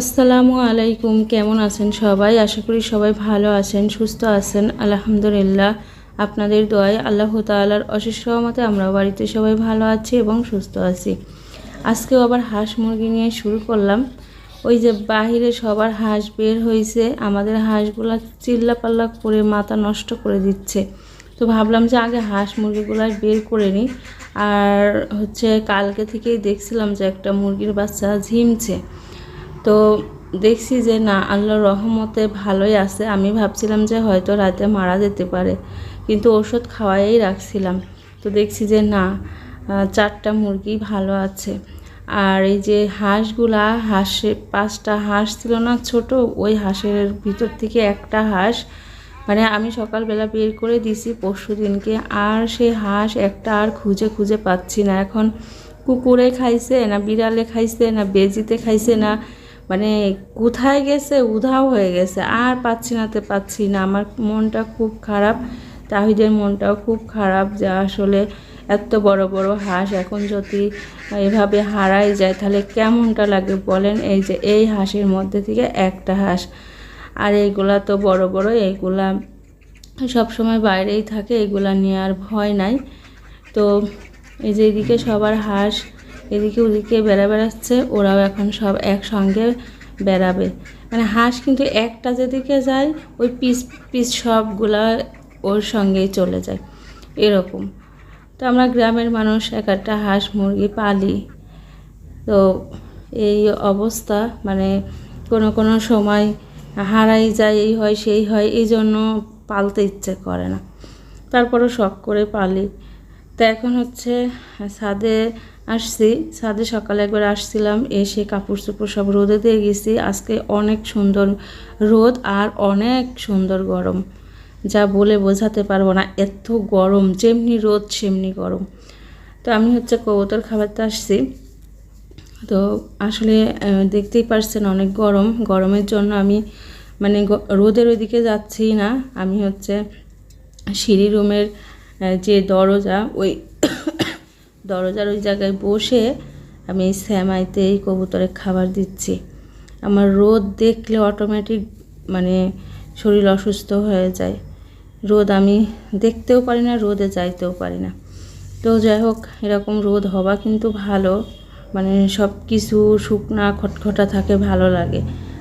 আসসালামু আলাইকুম, কেমন আছেন সবাই? আশা করি সবাই ভালো আছেন, সুস্থ আছেন। আলহামদুলিল্লাহ, আপনাদের দোয়ায় আল্লাহ তাআলার অশেষ সহমতে আমরা বাড়িতে সবাই ভালো আছি এবং সুস্থ আছি। আজকেও আবার হাঁস মুরগি নিয়ে শুরু করলাম। ওই যে বাহিরে সবার হাঁস বের হয়েছে আমাদের হাঁসগুলা চিল্লা পাল্লা করে মাথা নষ্ট করে দিচ্ছে। তো ভাবলাম যে আগে হাঁস মুরগিগুলো বের করে নিই। আর হচ্ছে কালকে থেকেই দেখছিলাম যে একটা মুরগির বাচ্চা ঝিমছে। তো দেখছি যে, না, আল্লাহর রহমতে ভালোই আছে। আমি ভাবছিলাম যে, হয়তো রাতে মারা যেতে পারে, কিন্তু ওষুধ খাওয়াই রাখছিলাম। তো দেখছি যে, না চারটা মুরগি ভালো আছে। আর এই যে হাঁসগুলা, হাঁসে পাঁচটা হাঁস ছিল না ছোট, ওই হাঁসের ভিতর থেকে একটা হাঁস মানে আমি সকালবেলা বের করে দিছি, পরশু দিনকে। আর সেই হাঁস একটা আর খুঁজে খুঁজে পাচ্ছি না। এখন কুকুরে খাইছে না, বিড়ালে খাইছে না, বেজিতে খাইছে না মানে কোথায় গেছে, উধাও হয়ে গেছে, আর পাচ্ছি নাতে পাচ্ছি না। আমার মনটা খুব খারাপ, তাহিদের মনটাও খুব খারাপ যে আসলে এত বড় বড় হাঁস এখন যদি এভাবে হারাই যায়, তাহলে কেমনটা লাগে বলেন? এই যে এই হাঁসের মধ্যে থেকে একটা হাঁস। আর এইগুলা তো বড় বড় এইগুলা সব সময় বাইরেই থাকে, এগুলা নিয়ে আর ভয় নাই। তো এই যে এদিকে সবার হাঁস এদিকে ওদিকে বেড়া বেড়াচ্ছে, ওরাও এখন সব একসঙ্গে বেড়াবে। মানে হাঁস কিন্তু একটা যেদিকে যায়, ওই পিস পিস সবগুলা ওর সঙ্গেই চলে যায়। এরকম। তো আমরা গ্রামের মানুষ, এক একটা হাঁস, মুরগি, পালি। তো এই অবস্থা মানে কোনো কোনো সময় হারাই যায়, এই হয়, সেই হয়, এই জন্য পালতে ইচ্ছে করে না। তারপরও শখ করে পালি। তো এখন হচ্ছে ছাদে আসছি। ছাদে সকালে একবার আসছিলাম, এসে কাপড় চোপড় সব রোদে দিয়ে গেছি। আজকে অনেক সুন্দর রোদ আর অনেক সুন্দর গরম। যা বলে বোঝাতে পারব না, এত গরম, যেমনি রোদ সেমনি গরম। তো আমি হচ্ছে কবুতর খাবারতে আসছি। তো আসলে দেখতেই পারছেন অনেক গরম। গরমের জন্য আমি মানে রোদের ওইদিকে যাচ্ছি না। আমি হচ্ছে সিঁড়ি রুমের যে দরজা, ওই দরজার ওই জায়গায় বসে আমি এই শ্যামাইতে এই কবুতরে খাবার দিচ্ছি। আমার রোদ দেখলে অটোমেটিক মানে শরীর অসুস্থ হয়ে যায়। রোদ আমি দেখতেও পারি না, রোদে যাইতেও পারি না। তো যাই হোক, এরকম রোদ হওয়া কিন্তু ভালো। মানে সব কিছু শুকনা খটখটা থাকে, ভালো লাগে।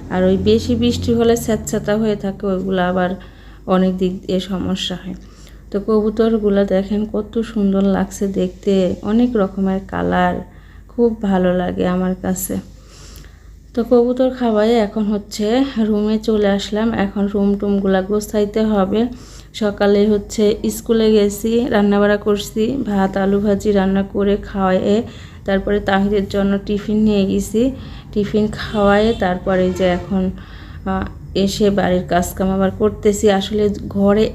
আর ওই বেশি বৃষ্টি হলে স্যাঁতস্যাঁতা হয়ে থাকে, ওইগুলো আবার অনেক দিক দিয়ে সমস্যা হয়। তো কবুতরগুলো দেখেন কত সুন্দর লাগছে দেখতে। অনেক রকমের কালার, খুব ভালো লাগে আমার কাছে। তো কবুতর খাওয়াই এখন হচ্ছে, রুমে চলে আসলাম। এখন রুম টুমগুলা গোছাইতে হবে। সকালে হচ্ছে স্কুলে গেছি, রান্নাবাড়া করছি, ভাত, আলু ভাজি রান্না করে খাওয়ায়ে তারপরে তাহিরের জন্য টিফিন নিয়ে গেছি। টিফিন খাওয়ায়ে তারপরে যে এখন এসে বাড়ির কাজকাম আবার করতেছি। আসলে ঘরে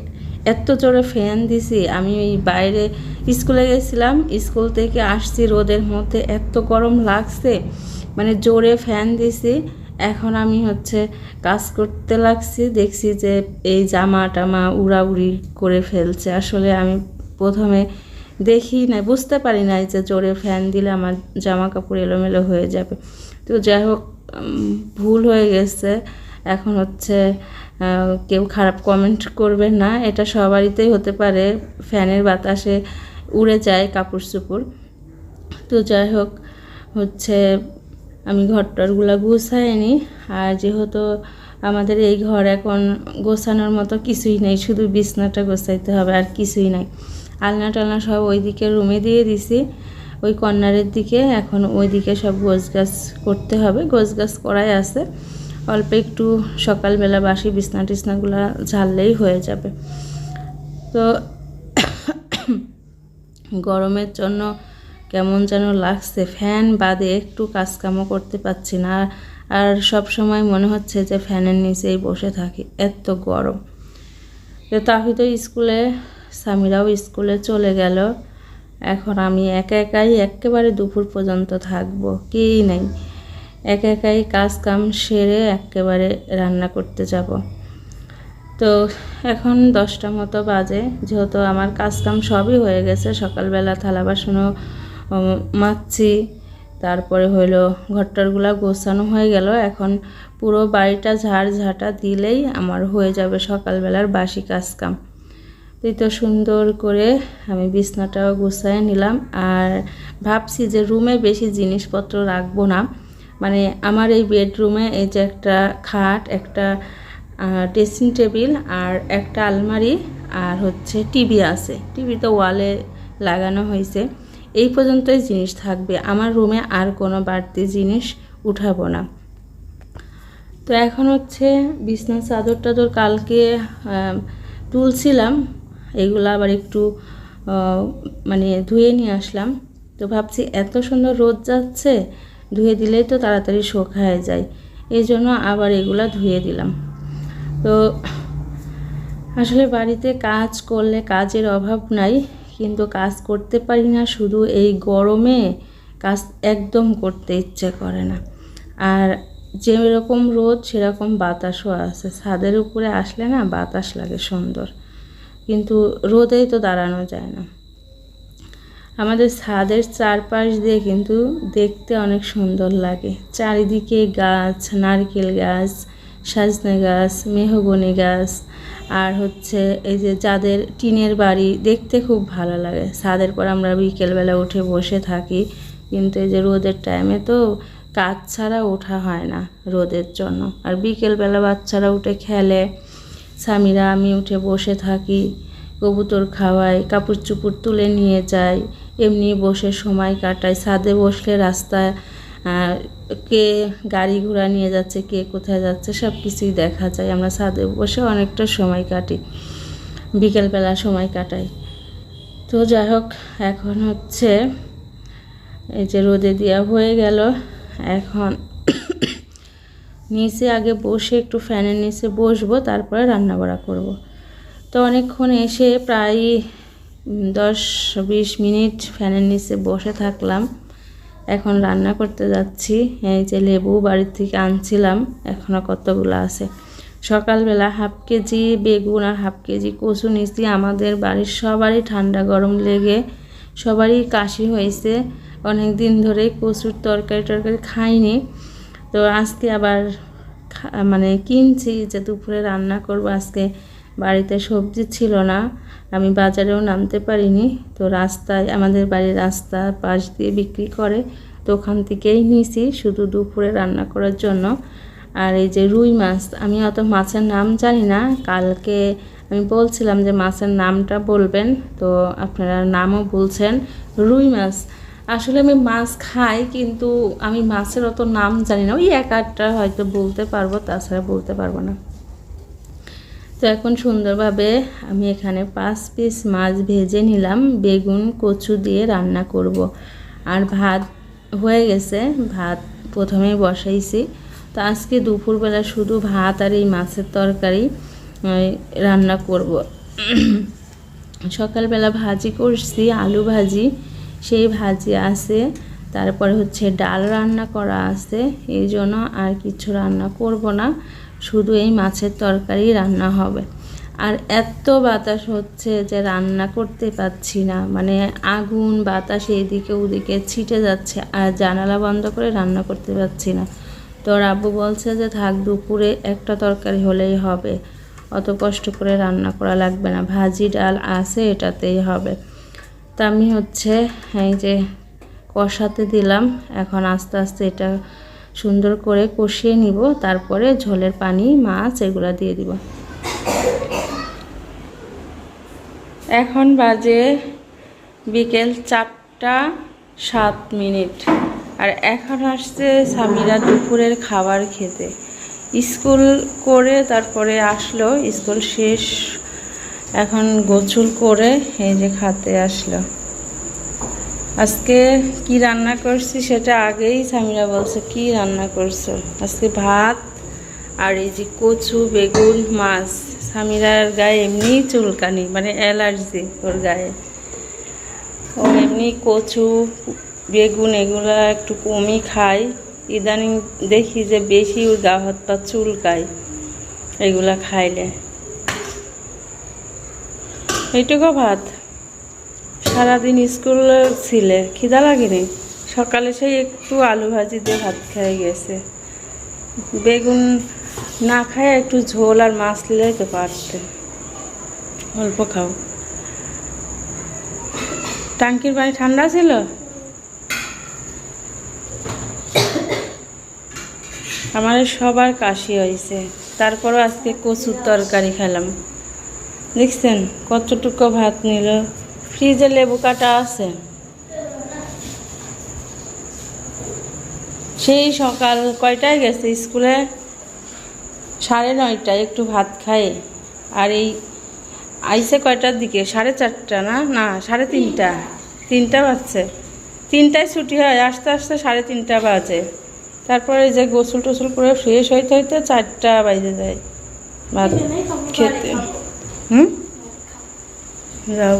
এত জোরে ফ্যান দিছি। আমি বাইরে স্কুলে গেছিলাম, স্কুল থেকে আসছি রোদের মধ্যে, এত গরম লাগছে মানে জোরে ফ্যান দিছি। এখন আমি হচ্ছে কাজ করতে লাগছি, দেখছি যে এই জামা টামা উড়াউড়ি করে ফেলছে। আসলে আমি প্রথমে দেখি না বুঝতে পারি না যে জোরে ফ্যান দিলে আমার জামা কাপড় এলোমেলো হয়ে যাবে। তো যাই হোক ভুল হয়ে গেছে। এখন হচ্ছে কেউ খারাপ কমেন্ট করবে না। এটা সবারইতেই হতে পারে। ফ্যানের বাতাসে উড়ে যায় কাপড় চোপড়। তো যাই হোক, হচ্ছে আমি ঘরটরগুলো গুছাই নি আর যেহেতু আমাদের এই ঘর এখন গোছানোর মতো কিছুই নেই, শুধু বিছনাটা গোছাইতে হবে, আর কিছুই নাই। আলনা টালনা সব ওইদিকে রুমে দিয়ে দিছি। ওই কর্নারের দিকে, এখন ওইদিকে সব গোছগাছ করতে হবে। গোছ গাছ করাই আছে। অল্প একটু সকালবেলা বাসি বিছনা টিছনাগুলো ঝাড়লেই হয়ে যাবে। তো গরমের জন্য কেমন যেন লাগছে। ফ্যান বাদে একটু কাজকামও করতে পারছি না। আর- সব সময় মনে হচ্ছে যে ফ্যানের নিচেই বসে থাকি। এত গরম। তো তাহিদ স্কুলে, স্বামীরাও স্কুলে চলে গেল। এখন আমি একা একাই একেবারে দুপুর পর্যন্ত থাকব। কি নেই? একা একাই কাজ কাম সেরে একেবারে রান্না করতে যাব। তো এখন দশটা মতো বাজে, যেহেতু আমার কাজ কাম সবই হয়ে গেছে। সকালবেলা থালা বাসনও মাজছি তারপরে হইল ঘরটারগুলো গোছানো হয়ে গেল। এখন পুরো বাড়িটা ঝাড় ঝাঁটা দিলেই আমার হয়ে যাবে সকালবেলার বাসি কাজ কাম। তো সুন্দর করে আমি বিছনাটাও গুছাই নিলাম। আর ভাবছি যে রুমে বেশি জিনিসপত্র রাখব না। মানে আমার এই বেডরুমে এই যে একটা খাট, একটা ড্রেসিং টেবিল আর একটা আলমারি আর হচ্ছে টিভি আছে। টিভি তো ওয়ালে লাগানো হয়েছে। এই পর্যন্তই জিনিস থাকবে। আমার রুমে আর কোনো বাড়তি জিনিস উঠাবো না। তো এখন হচ্ছে বিছনার চাদর টাদর কালকে তুলছিলাম। এগুলো আবার একটু মানে ধুয়ে নিয়ে আসলাম। তো ভাবছি এত সুন্দর রোদ যাচ্ছে ধুয়ে দিলেই তো তাড়াতাড়ি শুকায় যায়। এই জন্য আবার এগুলা ধুয়ে দিলাম। তো আসলে বাড়িতে কাজ করলে কাজের অভাব নাই, কিন্তু কাজ করতে পারি না, শুধু এই গরমে কাজ একদম করতে ইচ্ছে করে না। আর যেরকম রোদ, সেরকম বাতাসও আছে। ছাদের উপরে আসলে না বাতাস লাগে সুন্দর, কিন্তু রোদেই তো দাঁড়ানো যায় না। আমাদের ছাদের চারপাশ দিয়ে কিন্তু দেখতে অনেক সুন্দর লাগে। চারিদিকে গাছ, নারকেল গাছ, সাজনে গাছ, মেহগনি গাছ, আর হচ্ছে এই যে যাদের টিনের বাড়ি দেখতে খুব ভালো লাগে। ছাদের পর আমরা বিকেলবেলা উঠে বসে থাকি, কিন্তু এই যে রোদের টাইমে তো কাজ ছাড়া ওঠা হয় না রোদের জন্য। আর বিকেলবেলা বাচ্চারা উঠে খেলে, স্বামীরা আমি উঠে বসে থাকি, কবুতর খাওয়াই, কাপড় চুপড় তুলে নিয়ে যাই এমনি বসে সময় কাটাই ছাদে বসলে রাস্তায় কে গাড়ি ঘোড়া নিয়ে যাচ্ছে, কে কোথায় যাচ্ছে সব কিছুই দেখা যায়। আমরা ছাদে বসে অনেকটা সময় কাটি, বিকেলবেলা সময় কাটাই। তো যাই হোক, এখন হচ্ছে এই যে রোদে দেওয়া হয়ে গেল। এখন নিচে আগে বসে একটু ফ্যানের নিচে বসবো, তারপরে রান্না বাড়া করব। তো অনেকক্ষণ এসে প্রায় দশ, বিশ মিনিট ফ্যানের নিচে বসে থাকলাম। এখন রান্না করতে যাচ্ছি। এই যে লেবু বাড়ির থেকে আনছিলাম এখনও কতগুলো আছে? সকালবেলা হাফ কেজি বেগুন আর হাফ কেজি কচু নিচ্ছি আমাদের বাড়ির সবারই ঠান্ডা গরম লেগে, সবারই কাশি হয়েছে। অনেক দিন ধরেই কচুর তরকারি টরকারি খাইনি। তো আজকে আবার মানে কিনছি যে দুপুরে রান্না করব আজকে। বাড়িতে সবজি ছিল না। আমি বাজারেও নামতে পারিনি। তো রাস্তায়, আমাদের বাড়ির রাস্তা পাশ দিয়ে বিক্রি করে, তো ওখান থেকেই নিয়েছি শুধু দুপুরে রান্না করার জন্য। আর এই যে রুই মাছ, আমি অত মাছের নাম জানি না। কালকে আমি বলছিলাম যে মাছের নামটা বলবেন, তো আপনারা নামও বলছেন। রুই মাছ, আসলে আমি মাছ খাই, কিন্তু আমি মাছের অত নাম জানি না। ওই এক আধটা হয়তো বলতে পারব, তাছাড়া বলতে পারব না। তো এখন সুন্দরভাবে আমি এখানে পাঁচ পিস মাছ ভেজে নিলাম, বেগুন, কচু দিয়ে রান্না করব। আর ভাত হয়ে গেছে, ভাত প্রথমেই বসাইছি তো আজকে দুপুরবেলা শুধু ভাত আর এই মাছের তরকারি রান্না করব। সকালবেলা ভাজি করছি, আলু ভাজি, সেই ভাজি আছে তারপরে হচ্ছে ডাল রান্না করা আছে, এই জন্য আর কিছু রান্না করব না শুধু এই মাছের তরকারি রান্না হবে। আর এত বাতাস হচ্ছে যে রান্না করতে পারছি না। মানে আগুন, বাতাস এদিকে ওদিকে ছিটে যাচ্ছে আর জানালা বন্ধ করে রান্না করতে পারছি না। তো আব্বু বলছে যে থাক, দুপুরে একটা তরকারি হলেই হবে। অত কষ্ট করে রান্না করা লাগবে না। ভাজি ডাল আছে, এটাতেই হবে। তা আমি হচ্ছে এই যে কষাতে দিলাম। এখন আস্তে আস্তে এটা সুন্দর করে কষিয়ে নিব, তারপরে ঝোলের পানি, মাছ এগুলো দিয়ে দিব। এখন বাজে বিকেল চারটা সাত মিনিট। আর এখন আসছে স্বামীরা দুপুরের খাবার খেতে। স্কুল করে তারপরে আসলো, স্কুল শেষ। এখন গোসল করে এই যে খাতে আসলো। আজকে কি রান্না করছি সেটা আগেই স্বামীরা বলছে, কি রান্না করছ? আজকে ভাত আর এই যে কচু, বেগুন, মাছ। স্বামীরার গায়ে এমনি চুলকানি মানে অ্যালার্জি ওর গায়ে। ওর এমনি কচু, বেগুন এগুলো একটু কমই খায় ইদানিং দেখি যে বেশি ওর গা হাত পা চুলকায় এগুলা খাইলে। এইটুকু ভাত। সারাদিন স্কুল ছিলে, খিদা লাগেনি? সকালে সেই একটু আলু ভাজি দিয়ে ভাত খেয়ে গেছে। বেগুন না খায়, একটু ঝোল আর মাছ নিলেই তো পারতে। অল্প খাও। টাঙ্কির পানি ঠান্ডা ছিল? আমার সবার কাশি হয়েছে। তারপরও আজকে কচুর তরকারি খেলাম। দেখছেন, কতটুকু ভাত নিল? ফ্রিজে লেবু কাটা আছে। সেই সকাল কয়টায় গেছে? স্কুলে সাড়ে নয়টায় একটু ভাত খায় আর এই আইসে কয়টার দিকে? সাড়ে চারটা না? না সাড়ে তিনটা। তিনটা বাজছে। তিনটায় ছুটি হয় আস্তে আস্তে সাড়ে তিনটা বাজে। তারপরে যে গোসল টোসল করে ফ্রেশ হইতে হইতে চারটা বাজে যায় ভাত খেতে। হুম? যাও।